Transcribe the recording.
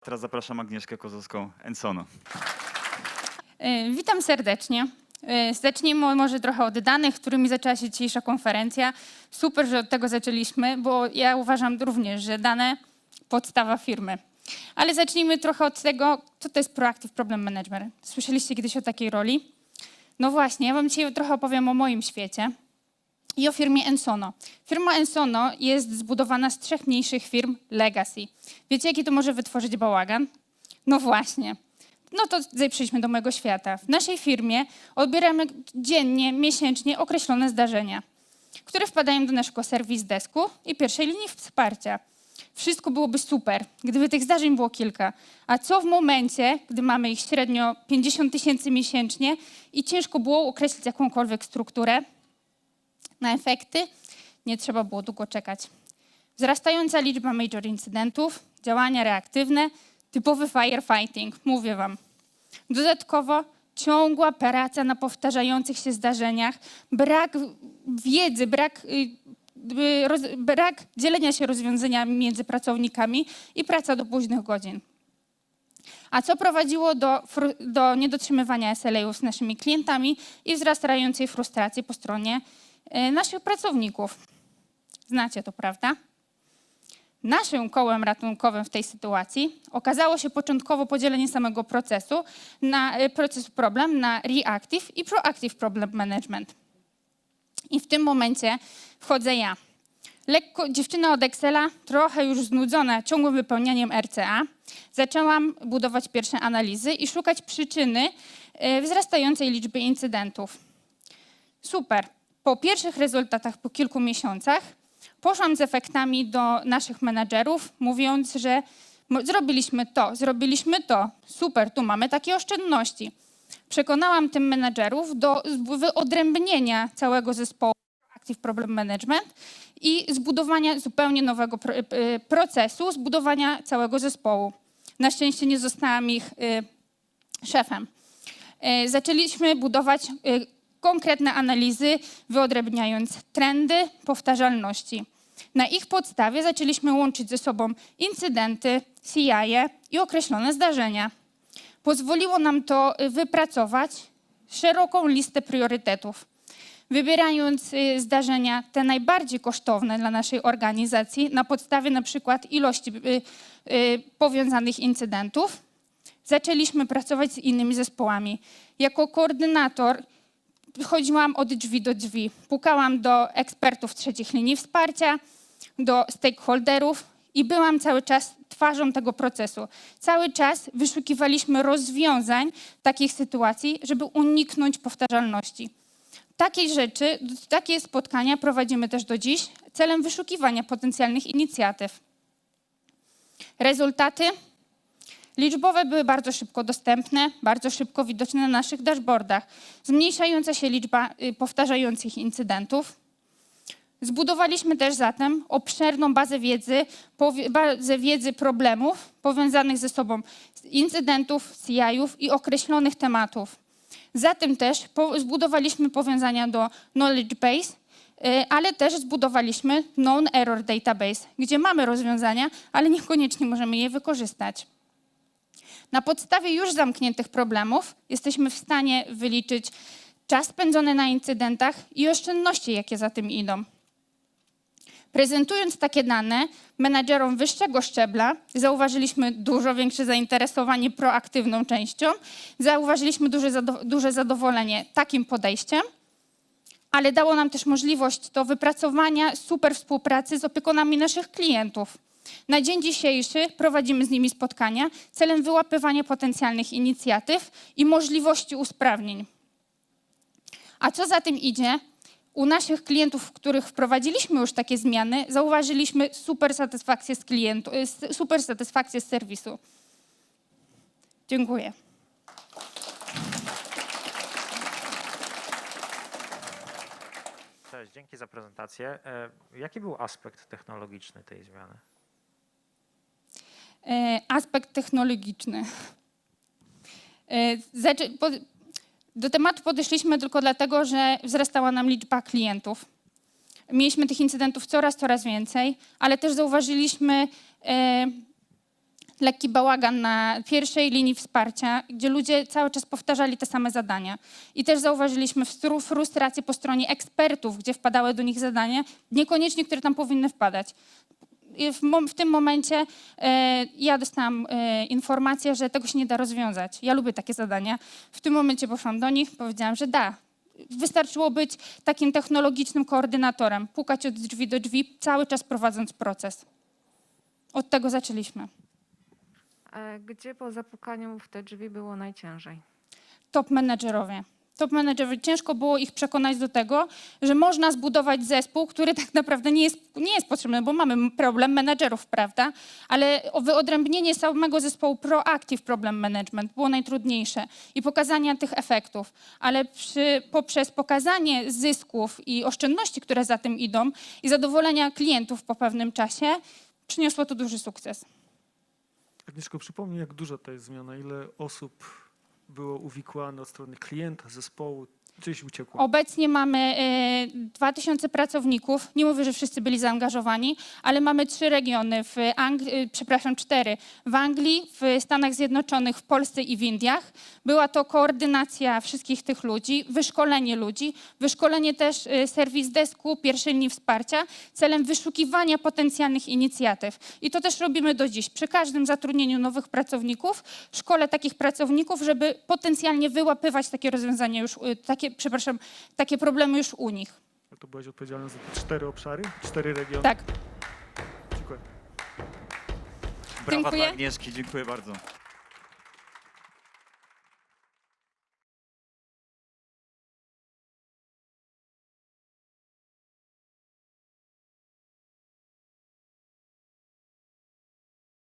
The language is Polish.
Teraz zapraszam Agnieszkę Kozłowską, Ensono. E, Witam serdecznie. E, Zacznijmy może trochę od danych, którymi zaczęła się dzisiejsza konferencja. Super, że od tego zaczęliśmy, bo ja uważam również, że dane podstawa firmy. Ale zacznijmy trochę od tego, co to jest Proactive Problem Management. Słyszeliście kiedyś o takiej roli? No właśnie, ja wam dzisiaj trochę opowiem o moim świecie i o firmie Ensono. Firma Ensono jest zbudowana z trzech mniejszych firm Legacy. Wiecie, jaki to może wytworzyć bałagan? No właśnie. No to przejdźmy do mojego świata. W naszej firmie odbieramy dziennie, miesięcznie określone zdarzenia, które wpadają do naszego serwis desku i pierwszej linii wsparcia. Wszystko byłoby super, gdyby tych zdarzeń było kilka. A co w momencie, gdy mamy ich średnio 50 tysięcy miesięcznie i ciężko było określić jakąkolwiek strukturę? Na efekty nie trzeba było długo czekać. Wzrastająca liczba major incydentów, działania reaktywne, typowy firefighting, mówię wam. Dodatkowo ciągła praca na powtarzających się zdarzeniach, brak wiedzy, brak, y, y, roz, brak dzielenia się rozwiązaniami między pracownikami i praca do późnych godzin. A co prowadziło do, do niedotrzymywania SLA-ów z naszymi klientami i wzrastającej frustracji po stronie naszych pracowników. Znacie to, prawda? Naszym kołem ratunkowym w tej sytuacji okazało się początkowo podzielenie samego procesu na y, proces problem na reactive i proactive problem management. I w tym momencie wchodzę ja. Lekko dziewczyna od Excela, trochę już znudzona ciągłym wypełnianiem RCA, zaczęłam budować pierwsze analizy i szukać przyczyny y, wzrastającej liczby incydentów. Super. Po pierwszych rezultatach po kilku miesiącach poszłam z efektami do naszych menadżerów, mówiąc, że zrobiliśmy to, zrobiliśmy to, super, tu mamy takie oszczędności. Przekonałam tym menadżerów do wyodrębnienia całego zespołu Active Problem Management i zbudowania zupełnie nowego pro, y, procesu, zbudowania całego zespołu. Na szczęście nie zostałam ich y, szefem. Zaczęliśmy budować konkretne analizy, wyodrębniając trendy, powtarzalności. Na ich podstawie zaczęliśmy łączyć ze sobą incydenty, CI i określone zdarzenia. Pozwoliło nam to e, wypracować szeroką listę priorytetów, wybierając e, zdarzenia te najbardziej kosztowne dla naszej organizacji na podstawie na przykład ilości e, powiązanych incydentów, zaczęliśmy pracować z innymi zespołami. Jako koordynator chodziłam od drzwi do drzwi. Pukałam do ekspertów trzecich linii wsparcia, do stakeholderów i byłam cały czas twarzą tego procesu. Cały czas wyszukiwaliśmy rozwiązań takich sytuacji, żeby uniknąć powtarzalności. Takiej rzeczy, takie spotkania prowadzimy też do dziś celem wyszukiwania potencjalnych inicjatyw. Rezultaty Liczbowe były bardzo szybko dostępne, bardzo szybko widoczne na naszych dashboardach. Zmniejszająca się liczba y, powtarzających incydentów. Zbudowaliśmy też zatem obszerną bazę wiedzy, bazę wiedzy problemów powiązanych ze sobą incydentów, CI-ów i określonych tematów. Zatem też zbudowaliśmy powiązania do knowledge base, y, ale też zbudowaliśmy known error database, gdzie mamy rozwiązania, ale niekoniecznie możemy je wykorzystać. Na podstawie już zamkniętych problemów jesteśmy w stanie wyliczyć czas spędzony na incydentach i oszczędności, jakie za tym idą. Prezentując takie dane menadżerom wyższego szczebla, zauważyliśmy dużo większe zainteresowanie proaktywną częścią, zauważyliśmy duże, zado- duże zadowolenie takim podejściem, ale dało nam też możliwość do wypracowania super współpracy z opiekunami naszych klientów. Na dzień dzisiejszy prowadzimy z nimi spotkania celem wyłapywania potencjalnych inicjatyw i możliwości usprawnień. A co za tym idzie, u naszych klientów, w których wprowadziliśmy już takie zmiany, zauważyliśmy super satysfakcję z klientu, super satysfakcję z serwisu. Dziękuję. Cześć, dzięki za prezentację. E, Jaki był aspekt technologiczny tej zmiany? E, aspekt technologiczny. E, Do tematu podeszliśmy tylko dlatego, że wzrastała nam liczba klientów. Mieliśmy tych incydentów coraz, coraz więcej, ale też zauważyliśmy e, lekki bałagan na pierwszej linii wsparcia, gdzie ludzie cały czas powtarzali te same zadania. I też zauważyliśmy frustrację po stronie ekspertów, gdzie wpadały do nich zadania, niekoniecznie, które tam powinny wpadać. I w, w tym momencie e, ja dostałam e, informację, że tego się nie da rozwiązać. Ja lubię takie zadania. W tym momencie poszłam do nich, powiedziałam, że da. Wystarczyło być takim technologicznym koordynatorem, pukać od drzwi do drzwi, cały czas prowadząc proces. Od tego zaczęliśmy. Gdzie po zapukaniu w te drzwi było najciężej? top menedżerowie. Top menedżerowie, ciężko było ich przekonać do tego, że można zbudować zespół, który tak naprawdę nie jest, nie jest potrzebny, bo mamy problem menedżerów, prawda? Ale wyodrębnienie samego zespołu proactive problem management było najtrudniejsze i pokazania tych efektów. Ale przy, poprzez pokazanie zysków i oszczędności, które za tym idą i zadowolenia klientów po pewnym czasie, przyniosło to duży sukces. Agnieszko, przypomnij, jak duża to jest zmiana, ile osób było uwikłane od strony klienta, zespołu, gdzieś uciekło. Obecnie mamy e, 2000 pracowników. Nie mówię, że wszyscy byli zaangażowani, ale mamy trzy regiony, w Ang- e, przepraszam, cztery. W Anglii, w Stanach Zjednoczonych, w Polsce i w Indiach. Była to koordynacja wszystkich tych ludzi, wyszkolenie ludzi, wyszkolenie też e, serwis desku, pierwszej linii wsparcia, celem wyszukiwania potencjalnych inicjatyw. I to też robimy do dziś. Przy każdym zatrudnieniu nowych pracowników, szkole takich pracowników, żeby potencjalnie wyłapywać takie rozwiązania już, e, takie, przepraszam, takie problemy już u nich. To byłaś odpowiedzialna za te cztery obszary, cztery regiony. Tak. Dziękuję. Brawa Dziękuję. dla Agnieszki, dziękuję bardzo.